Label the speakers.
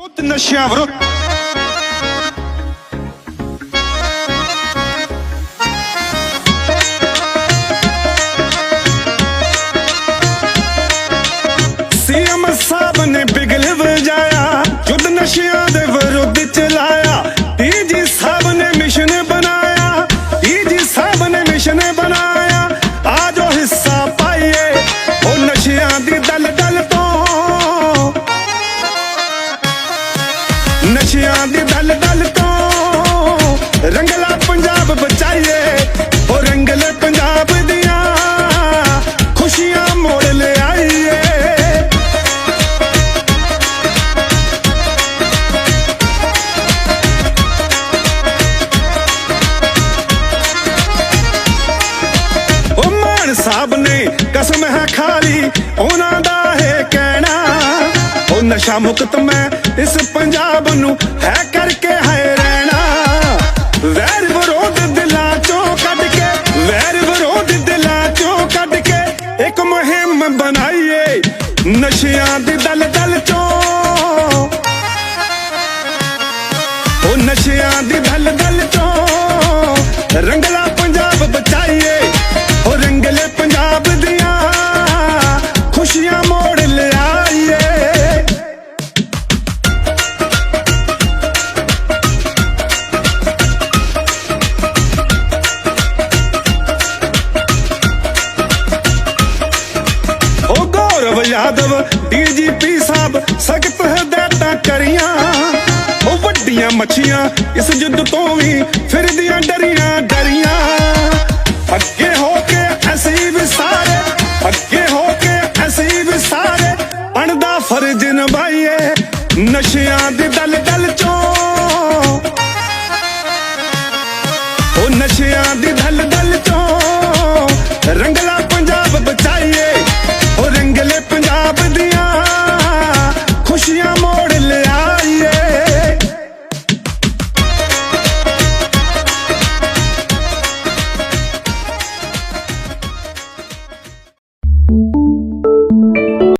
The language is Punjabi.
Speaker 1: ਯੁੱਧ ਨਸ਼ਿਆਂ ਵਿਰੁੱਧ ਸੀਐਮ ਸਾਹਿਬ ਨੇ ਬਿਗਲ ਨਸ਼ਿਆਂ ਦੀ ਦਲ ਦਲ ਤੋਂ ਰੰਗਲਾ ਪੰਜਾਬ ਬਚਾਈਏ, ਉਹ ਰੰਗਲੇ ਪੰਜਾਬ ਦੀਆਂ ਖੁਸ਼ੀਆਂ ਮੋੜ ਲਿਆਈਏ। ਉਹ ਮਾਨ ਸਾਹਿਬ ਨੇ ਕਸਮ ਹੈ ਖਾਲੀ, ਉਹਨਾਂ ਦਾ ਹੈ ਕਹਿਣਾ ਨਸ਼ਾ ਮੁਕਤ ਮੈਂ ਇਸ ਪੰਜਾਬ ਨੂੰ ਹੈ ਕਰਕੇ ਹੈ ਰਹਿਣਾ। ਵੈਰ ਵਿਰੋਧ ਦਿਲਾਂ ਚੋਂ ਕੱਢ ਕੇ, ਵੈਰ ਵਿਰੋਧ ਦਿਲਾਂ ਚੋਂ ਕੱਢ ਕੇ ਇੱਕ ਮੁਹਿੰਮ ਬਣਾਈਏ ਨਸ਼ਿਆਂ ਦੀ ਦਲ ਦਲ ਚੋਂ। ਉਹ ਨਸ਼ਿਆਂ ਦੀ ਦਲ ਦਲ ਚੋਂ ਰੰਗਲਾ ਪੰਜਾਬ ਬਚਾਈਏ। ਉਹ ਗੌਰਵ ਯਾਦਵ ਸਾਹਿਬ, ਸਖਤ ਹਦਾਇਤਾਂ ਕਰੀਆਂ। ਉਹ ਵੱਡੀਆਂ ਮੱਛੀਆਂ ਇਸ ਯੁੱਧ ਤੋਂ ਵੀ ਫਿਰਦੀਆਂ ਡਰੀਆਂ ਡਰੀਆਂ। ਅੱਗੇ ਹੋ ਕੇ ਅਸੀਂ ਵੀ ਸਾਰੇ, ਅੱਗੇ ਹੋ ਕੇ ਅਸੀਂ ਵੀ ਸਾਰੇ ਬਣਦਾ ਫਰਜ਼ ਨਿਭਾਈਏ ਨਸ਼ਿਆਂ ਦੀ ਦਲ ਦਲ ਚੋਂ। ਉਹ ਨਸ਼ਿਆਂ ਦੀ ਦਲ